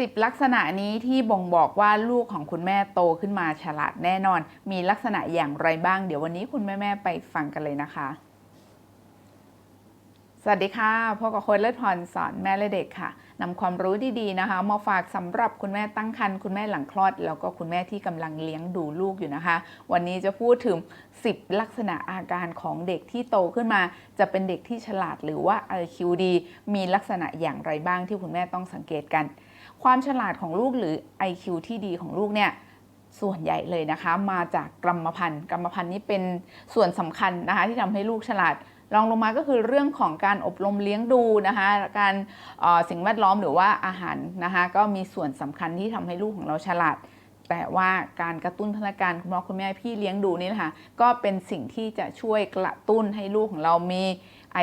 10 ลักษณะนี้ที่บ่งบอกว่าลูกของคุณแม่โตขึ้นมาฉลาดแน่นอน มีลักษณะอย่างไรบ้าง เดี๋ยววันนี้คุณแม่ๆไปฟังกันเลยนะคะ สวัสดีค่ะพบกับคนเลิศพรสอนแม่และเด็กค่ะนำความรู้ดีๆนะคะ มาฝากสำหรับคุณแม่ตั้งครรภ์คุณแม่หลังคลอด แล้วก็คุณแม่ที่กำลังเลี้ยงดูลูกอยู่นะคะ วันนี้จะพูดถึง 10 ลักษณะอาการของเด็กที่โตขึ้นมา จะเป็นเด็กที่ฉลาดหรือว่า IQ ดี มีลักษณะอย่างไรบ้างที่คุณแม่ต้องสังเกตกัน ความฉลาดของลูกหรือ IQ ที่ดีของลูกเนี่ยส่วนใหญ่เลยนะคะมาจากกรรมพันธุ์กรรมพันธุ์นี้เป็นส่วนสำคัญนะคะที่ทำให้ลูกฉลาดรองลงมาก็คือเรื่องของการอบรมเลี้ยงดูนะคะการสิ่งแวดล้อมหรือว่าอาหารนะคะก็มีส่วนสำคัญที่ทำให้ลูกของเราฉลาด แต่ว่าการกระตุ้นพัฒนาการคุณพ่อคุณแม่พี่เลี้ยงดูนี่แหละคะก็เป็นสิ่งที่จะช่วยกระตุ้นให้ลูกของเรามี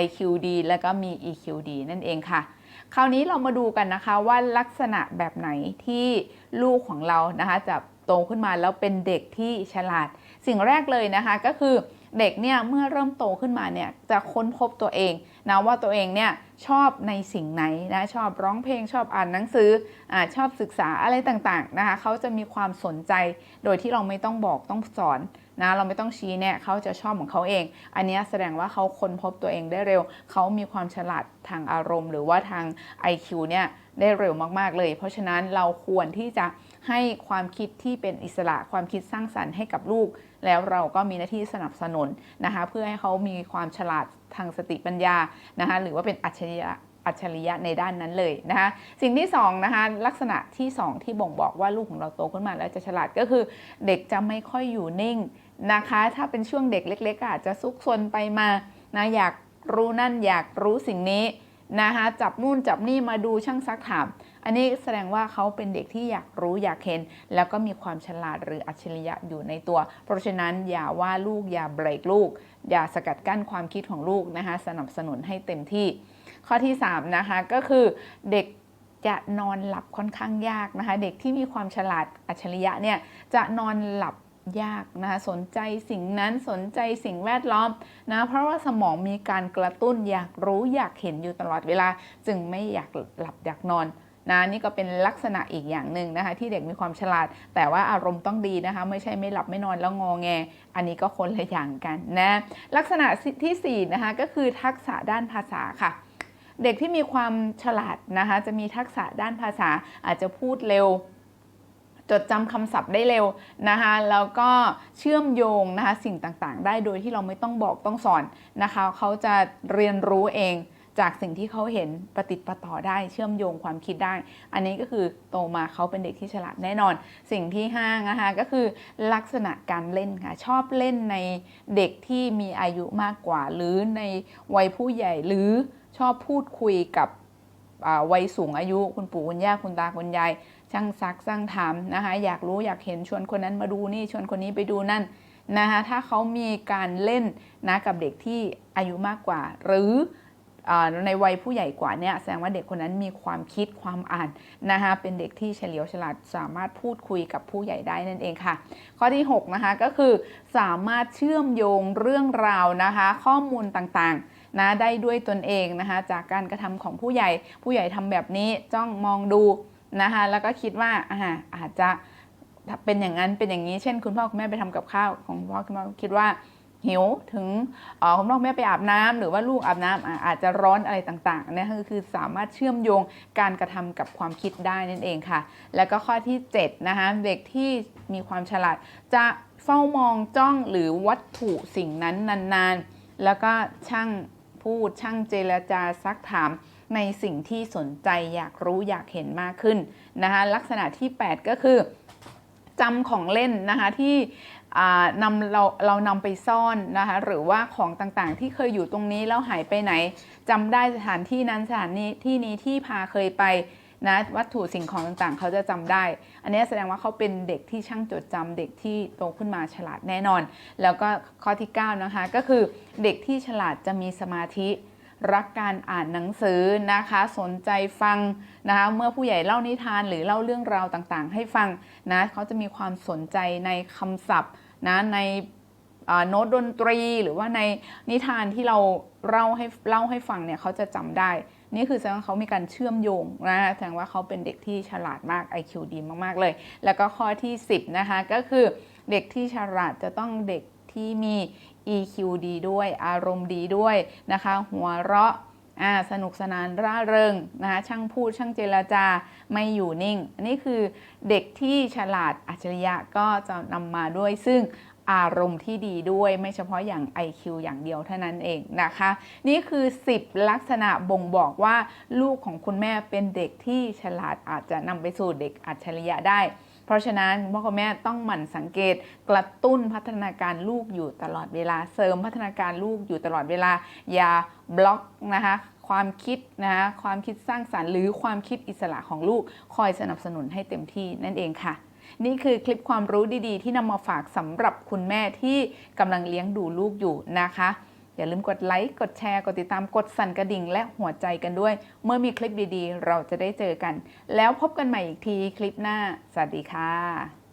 IQ ดีแล้วก็มี EQ ดีนั่นเองค่ะ คราวนี้เรามาดูกันนะคะว่าลักษณะแบบไหนที่ลูกของเรานะคะจะโตขึ้นมาแล้วเป็นเด็กที่ฉลาด สิ่งแรกเลยนะคะก็คือ เด็กเนี่ยเมื่อเริ่มโตขึ้นมาเนี่ยจะค้นพบตัวเองนะว่าตัวเองเนี่ยชอบในสิ่งไหนนะชอบร้องเพลงชอบอ่านหนังสืออาชอบศึกษาอะไรต่างๆนะคะเขาจะมีความสนใจโดยที่เราไม่ต้องบอกต้องสอนนะเราไม่ต้องชี้เนี่ยเขาจะชอบของเขาเอง อันนี้แสดงว่าเขาค้นพบตัวเองได้เร็ว เขามีความฉลาดทางอารมณ์ หรือว่าทาง IQ เนี่ย ได้เร็วมากๆเลย เพราะฉะนั้นเราควรที่จะให้ความคิดที่เป็นอิสระความคิดสร้างสรรค์ให้กับลูก แล้วเราก็มีหน้าที่สนับสนุนนะคะเพื่อให้เขามีความฉลาดทางสติปัญญานะคะหรือว่าเป็นอัจฉริยะอัจฉริยะในด้านนั้นเลยนะคะสิ่งที่สองนะคะลักษณะที่สองที่บ่งบอกว่าลูกของเราโตขึ้นมาแล้วจะฉลาดก็คือ เด็กจะไม่ค่อยอยู่นิ่งนะคะ ถ้าเป็นช่วงเด็กเล็ก ๆ อาจจะซุกซนไปมานะอยากรู้นั่นอยากรู้สิ่งนี้ นะคะจับนู่นจับนี่มาดูช่างซักถาม อันนี้แสดงว่าเขาเป็นเด็กที่อยากรู้อยากเห็น แล้วก็มีความฉลาดหรืออัจฉริยะอยู่ในตัว เพราะฉะนั้นอย่าว่าลูกอย่าเบรกลูก อย่าสกัดกั้นความคิดของลูกนะคะสนับสนุนให้เต็มที่ ข้อที่3นะคะก็คือเด็กจะนอนหลับค่อนข้างยากนะคะ เด็กที่มีความฉลาดอัจฉริยะเนี่ยจะนอนหลับ ยากนะคะสนใจสิ่งนั้นสนใจสิ่งแวดล้อมนะเพราะว่าสมองมีการกระตุ้นอยากรู้อยากเห็นอยู่ตลอดเวลา จึงไม่อยากหลับอยากนอนนะนี่ก็เป็นลักษณะอีกอย่างหนึ่งนะคะ ที่เด็กมีความฉลาด แต่ว่าอารมณ์ต้องดีนะคะ ไม่ใช่ไม่หลับไม่นอนแล้วงอแง อันนี้ก็คนละอย่างกันนะลักษณะที่4นะคะก็คือทักษะด้านภาษาค่ะ เด็กที่มีความฉลาดนะคะ จะมีทักษะด้านภาษาอาจจะพูดเร็ว จดจำคำศัพท์ได้เร็วนะคะแล้วก็เชื่อมโยงนะคะสิ่งต่างๆ ได้โดยที่เราไม่ต้องบอกต้องสอนนะคะเขาจะเรียนรู้เองจากสิ่งที่เขาเห็นประติดประต่อได้เชื่อมโยงความคิดได้ อันนี้ก็คือโตมาเขาเป็นเด็กที่ฉลาดแน่นอน สิ่งที่5นะคะก็คือลักษณะการเล่นค่ะ ชอบเล่นในเด็กที่มีอายุมากกว่า หรือในวัยผู้ใหญ่หรือชอบพูดคุยกับ วัยสูงอายุคุณปู่คุณย่าคุณตาคุณยายช่างซักช่างถามนะคะอยากรู้อยากเห็นชวนคนนั้นมาดูนี่ชวนคนนี้ไปดูนั่นนะคะถ้าเขามีการเล่นนะกับเด็กที่อายุมากกว่า หรืออในวัยผู้ใหญ่กว่าเนี่ยแสดงว่าเด็กคนนั้นมีความคิดความอ่านนะคะเป็นเด็กที่เฉลียวฉลาดสามารถพูดคุยกับผู้ใหญ่ได้นั่นเองค่ะ ข้อที่6นะคะก็คือสามารถเชื่อมโยงเรื่องราวนะคะข้อมูลต่างๆ นะได้ด้วยตนเองนะคะจากการกระทำของผู้ใหญ่ผู้ใหญ่ทำแบบนี้จ้องมองดูนะคะแล้วก็คิดว่าอาอาจจะเป็นอย่างนั้นเป็นอย่างนี้เช่น คุณพ่อคุณแม่ไปทำกับข้าวของพ่อคุณแม่คิดว่าหิวถึงคุณพ่อคุณแม่ไปอาบน้ำหรือว่าลูกอาบน้ำอะอาจจะร้อนอะไรต่างๆนี่คือคือสามารถเชื่อมโยงการกระทำกับความคิดได้นั่นเองค่ะ แล้วก็ข้อที่7นะคะเด็กที่มีความฉลาด จะเฝ้ามองจ้องหรือวัตถุสิ่งนั้นนานๆ แล้วก็ช่าง พูด ช่างเจรจาซักถามในสิ่งที่สนใจอยากรู้อยากเห็นมากขึ้นนะคะลักษณะที่ 8 ก็คือจำของเล่นนะคะที่นำเราเรานำไปซ่อนนะคะหรือว่าของต่างๆ ที่เคยอยู่ตรงนี้แล้วหายไปไหนจำได้สถานที่นั้นสถานนี้ที่นี้ที่พาเคยไป นะวัตถุสิ่งของต่างๆ เขาจะจำได้ อันนี้แสดงว่าเขาเป็นเด็กที่ช่างจดจำเด็กที่โตขึ้นมาฉลาดแน่นอน แล้วก็ข้อที่ 9 นะคะ ก็คือเด็กที่ฉลาดจะมีสมาธิรักการอ่านหนังสือนะคะ สนใจฟังนะคะ เมื่อผู้ใหญ่เล่านิทานหรือเล่าเรื่องราวต่างๆ ให้ฟังนะเขาจะมีความสนใจในคำศัพท์นะในโน้ตดนตรีหรือว่าในนิทานที่เราเล่าให้เล่าให้ฟังเนี่ยเขาจะจำได้ นี่คือแสดงว่าเขามีการเชื่อมโยงนะแสดงว่าเขาเป็นเด็กที่ฉลาดมาก IQ ดีมากๆเลย แล้วก็ข้อที่ 10 นะคะ ก็คือเด็กที่ฉลาดจะต้องเด็กที่มี EQ ดีด้วย อารมณ์ดีด้วยนะคะ หัวเราะอ่าสนุกสนานร่าเริงนะคะช่างพูดช่างเจรจาไม่อยู่นิ่ง อันนี้คือเด็กที่ฉลาดอัจฉริยะก็จะนำมาด้วยซึ่ง อารมณ์ที่ดีด้วยไม่เฉพาะอย่าง IQ อย่างเดียวเท่านั้นเองนะคะ นี่คือ 10 ลักษณะบ่งบอกว่า ลูกของคุณแม่เป็นเด็กที่ฉลาดอาจจะนำไปสู่เด็กอัจฉริยะได้ เพราะฉะนั้นพ่อกับแม่ต้องหมั่นสังเกตกระตุ้นพัฒนาการลูกอยู่ตลอดเวลาเสริมพัฒนาการลูกอยู่ตลอดเวลา อย่าบล็อกนะคะความคิดนะคะความคิดสร้างสารรค์หรือความคิดอิสระของลูกคอยสนับสนุนให้เต็มที่นั่นเองค่ะ นี่คือคลิปความรู้ดีๆ ที่นำมาฝากสำหรับคุณแม่ที่กำลังเลี้ยงดูลูกอยู่นะคะ อย่าลืมกดไลค์กดแชร์กดติดตามกดสั่นกระดิ่ง และหัวใจกันด้วย เมื่อมีคลิปดีๆ เราจะได้เจอกัน แล้วพบกันใหม่อีกทีคลิปหน้า สวัสดีค่ะ